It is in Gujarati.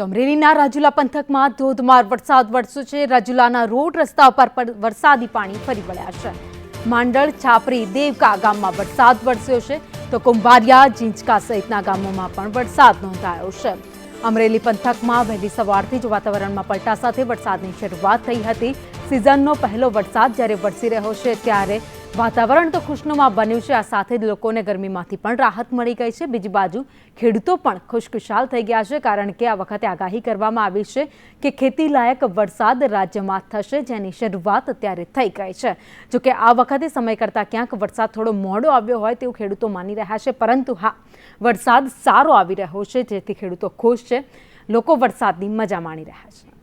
તો અમરેલીના રાજુલા પંથકમાં ધોધમાર વરસાદ વરસ્યો છે. રાજુલાના રોડ રસ્તા પર વરસાદી પાણી ફરી વળ્યા છે. માંડળ, છાપરી, દેવકા ગામમાં વરસાદ વરસ્યો છે. તો કુંભારિયા, ઝીંચકા સહિતના ગામોમાં પણ વરસાદ નોંધાયો છે. અમરેલી પંથકમાં વહેલી સવારથી જ વાતાવરણમાં પલટા સાથે વરસાદની શરૂઆત થઈ હતી. સિઝનનો પહેલો વરસાદ જ્યારે વરસી રહ્યો છે, ત્યારે વાતાવરણ તો ખુશનુમા બન્યું છે. આ સાથે જ લોકોને ગરમીમાંથી પણ રાહત મળી ગઈ છે. બીજી બાજુ ખેડૂતો પણ ખુશખુશાલ થઈ ગયા છે કારણ કે આ વખતે આગાહી કરવામાં આવી છે કે ખેતીલાયક વરસાદ રાજ્યમાં થશે જેની શરૂઆત અત્યારે થઈ ગઈ છે. જોકે આ વખતે સમય કરતાં ક્યાંક વરસાદ થોડો મોડો આવ્યો હોય તેવું ખેડૂતો માની રહ્યા છે. પરંતુ હા, વરસાદ સારો આવી રહ્યો છે જેથી ખેડૂતો ખુશ છે. લોકો વરસાદની મજા માણી રહ્યા છે.